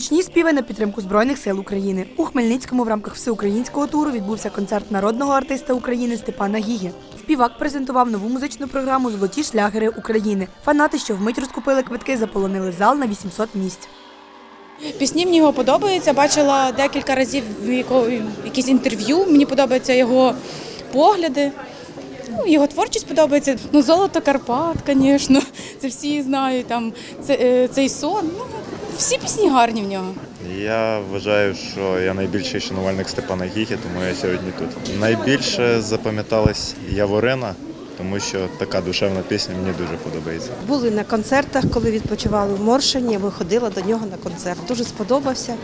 Співи на підтримку Збройних сил України. У Хмельницькому в рамках всеукраїнського туру відбувся концерт народного артиста України Степана Гіги. Співак презентував нову музичну програму Золоті шлягери України. Фанати, що вмить розкупили квитки, заполонили зал на 800 місць. Пісні мені його подобаються. Бачила декілька разів якісь інтерв'ю. Мені подобаються його погляди. Ну, його творчість подобається. Ну, золото Карпат, звісно. Це всі знають. Там це, е, цей сон. Ну, всі пісні гарні в нього. Я вважаю, що я найбільший шанувальник Степана Гіги, тому я сьогодні тут. Найбільше запам'яталась Яворина, тому що така душевна пісня мені дуже подобається. Були на концертах, коли відпочивали в Моршині, виходила до нього на концерт. Дуже сподобався.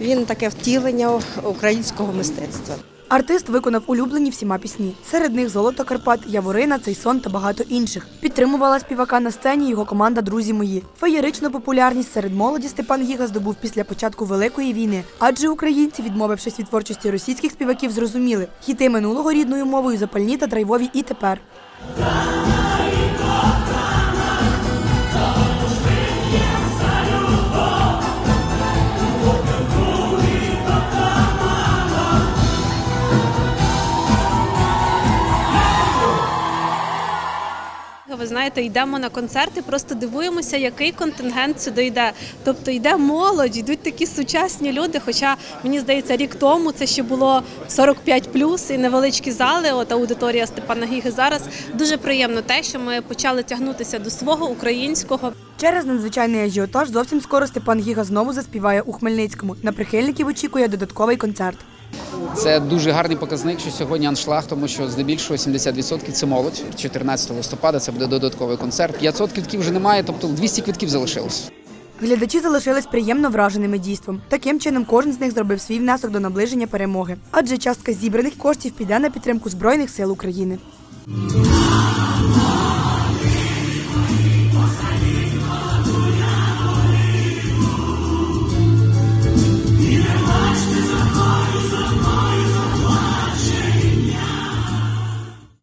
Він таке втілення українського мистецтва. Артист виконав улюблені всіма пісні. Серед них Золото Карпат, Яворина, Цей сон та багато інших. Підтримувала співака на сцені його команда Друзі мої. Феєричну популярність серед молоді Степан Гіга здобув після початку Великої війни. Адже українці, відмовившись від творчості російських співаків, зрозуміли хіти минулого рідною мовою запальні та драйвові і тепер. Ви знаєте, йдемо на концерти, просто дивуємося, який контингент сюди йде. Тобто йде молодь, йдуть такі сучасні люди. Хоча мені здається, рік тому це ще було 45 і невеличкі зали. От аудиторія Степана Гіги зараз дуже приємно те, що ми почали тягнутися до свого українського. Через надзвичайний ажіотаж зовсім скоро Степан Гіга знову заспіває у Хмельницькому. На прихильників очікує додатковий концерт. Це дуже гарний показник, що сьогодні аншлаг, тому що здебільшого 70% це молодь. 14 листопада це буде додатковий концерт. 500 квитків вже немає, тобто 200 квитків залишилось. Глядачі залишились приємно враженими дійством. Таким чином, кожен з них зробив свій внесок до наближення перемоги. Адже частка зібраних коштів піде на підтримку Збройних сил України.